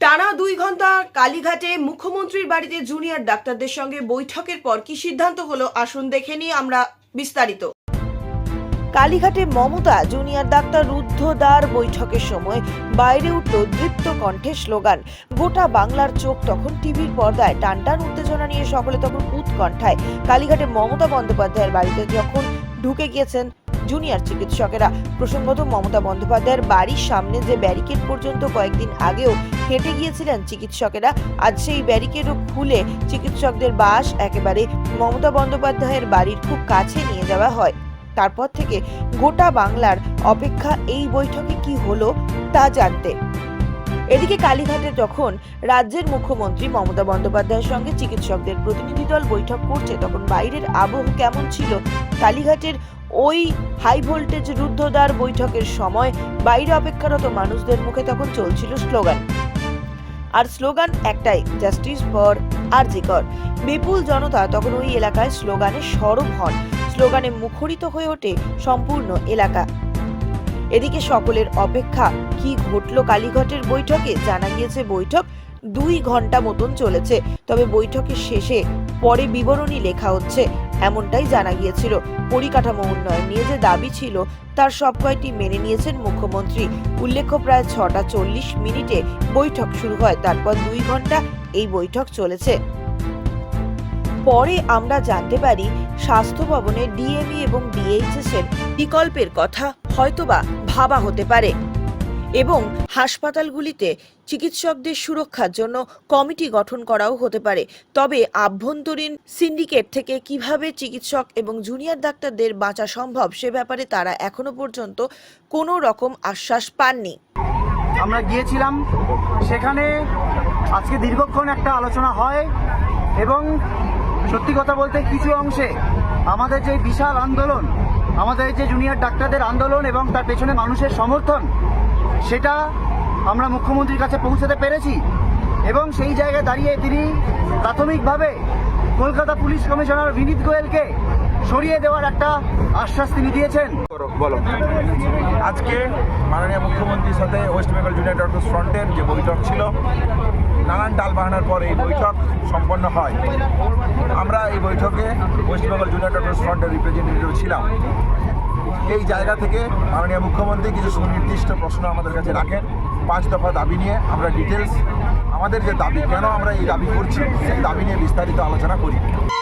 টানা দুই ঘণ্টা কালীঘাটে মুখ্যমন্ত্রীর বাড়িতে জুনিয়র ডাক্তারদের সঙ্গে বৈঠকের পর কি সিদ্ধান্ত হলো, আসুন দেখে নিই আমরা বিস্তারিত। কালীঘাটে মমতা, জুনিয়র ডাক্তার রুদ্ধদ্বার বৈঠকের সময় বাইরে উঠল দৃপ্ত কণ্ঠে স্লোগান। গোটা বাংলার চোখ তখন টিভির পর্দায়, টানটান উত্তেজনা নিয়ে সকলে তখন উৎকণ্ঠায়। কালীঘাটে মমতা বন্দ্যোপাধ্যায়ের বাড়িতে যখন ঢুকে গিয়েছেন জুনিয়র চিকিৎসকেরা। প্রসঙ্গত মমতা বন্দ্যোপাধ্যায়ের বাড়ির সামনে যে ব্যারিকেড পর্যন্ত কয়েকদিন আগেও হেঁটে গিয়েছিলেন চিকিৎসকেরা, আজ সেই ব্যারিকেডও খুলে চিকিৎসকদের বাস একেবারে মমতা বন্দ্যোপাধ্যায়ের বাড়ির খুব কাছে নিয়ে যাওয়া হয়। তারপর থেকে গোটা বাংলার অপেক্ষা এই বৈঠকে কি হলো তা জানতে। এদিকে কালীঘাটে যখন রাজ্যের মুখ্যমন্ত্রী মমতা বন্দ্যোপাধ্যায়ের সঙ্গে চিকিৎসকদের প্রতিনিধি দল বৈঠক করছে, তখন বাইরের আবহ কেমন ছিল? কালীঘাটের ওই হাই ভোল্টেজ রুদ্ধদ্বার বৈঠকের সময় বাইরে অপেক্ষারত মানুষদের মুখে তখন চলছিল স্লোগান। আর স্লোগান একটাই জাস্টিস ফর আরজিকর বিপুল জনতা তখন ওই এলাকায় স্লোগানে সরব হন। স্লোগানে মুখরিত হয়ে ওঠে সম্পূর্ণ এলাকা। এদিকে সকলের অপেক্ষা, কি ঘটলো কালীঘাটের বৈঠকে? জানা গিয়েছে, বৈঠক দুই ঘণ্টা মতন চলেছে। তবে বৈঠকের শেষে পরে বিবরণী লেখা হচ্ছে এমনটাই জানা গিয়েছিল। পরিকাঠামো উন্নয়ন নিয়ে যে দাবি ছিল, তার সব কয়টি মেনে নিয়েছেন মুখ্যমন্ত্রী। উল্লেখ্য প্রায় ছটা চল্লিশ মিনিটে বৈঠক শুরু হয়, তারপর দুই ঘণ্টা এই বৈঠক চলেছে। পরে আমরা জানতে পারি, স্বাস্থ্য ভবনে ডিএমই এবং ডিএইচএস এর বিকল্পের কথা হয়তোবা ভাবা হতে পারে। এবং হাসপাতালগুলিতে চিকিৎসকদের সুরক্ষার জন্য কমিটি গঠন করাও হতে পারে। তবে আভ্যন্তরীণ সিন্ডিকেট থেকে কীভাবে চিকিৎসক এবং জুনিয়র ডাক্তারদের বাঁচা সম্ভব সে ব্যাপারে তারা এখনও পর্যন্ত কোনো রকম আশ্বাস পাননি। আমরা গিয়েছিলাম। সেখানে আজকে দীর্ঘক্ষণ একটা আলোচনা হয় এবং সত্যি কথা বলতে কিছু অংশে আমাদের যে বিশাল আন্দোলন, আমাদের যে জুনিয়র ডাক্তারদের আন্দোলন এবং তার পেছনে মানুষের সমর্থন সেটা আমরা মুখ্যমন্ত্রীর কাছে পৌঁছাতে পেরেছি। এবং সেই জায়গায় দাঁড়িয়ে তিনি প্রাথমিকভাবে কলকাতা পুলিশ কমিশনার বিনীত গোয়েলকে সরিয়ে দেওয়ার একটা আশ্বাস তিনি দিয়েছেন। বলো। আজকে মাননীয় মুখ্যমন্ত্রীর সাথে ওয়েস্ট বেঙ্গল জুনিয়র ডক্টর ফ্রন্টের যে বৈঠক ছিল, নানান টাল বাহানার পর এই বৈঠক সম্পন্ন হয়। আমরা এই বৈঠকে ওয়েস্ট বেঙ্গল জুনিয়র ডক্টর ফ্রন্টের রিপ্রেজেন্টেটিভ ছিলাম। এই জায়গা থেকে মাননীয় মুখ্যমন্ত্রী কিছু সুনির্দিষ্ট প্রশ্ন আমাদের কাছে রাখেন পাঁচ দফা দাবি নিয়ে আমরা ডিটেলস আমাদের যে দাবি কেন আমরা এই দাবি করছি সেই দাবি নিয়ে বিস্তারিত আলোচনা করি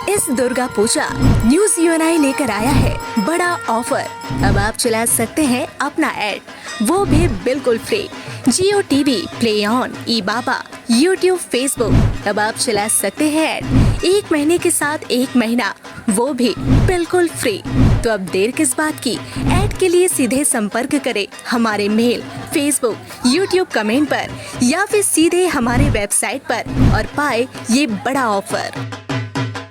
इस दुर्गा पूजा न्यूज यूएनआई लेकर आया है बड़ा ऑफर अब आप चला सकते हैं अपना एड वो भी बिल्कुल free Jio TV play on ई बाबा यूट्यूब फेसबुक अब आप चला सकते हैं एड एक महीने के साथ एक महीना वो भी बिल्कुल फ्री तो अब देर किस बात की? ऐड के लिए सीधे संपर्क करें हमारे मेल फेसबुक यूट्यूब कमेंट पर या फिर सीधे हमारे वेबसाइट पर और पाए ये बड़ा ऑफ़र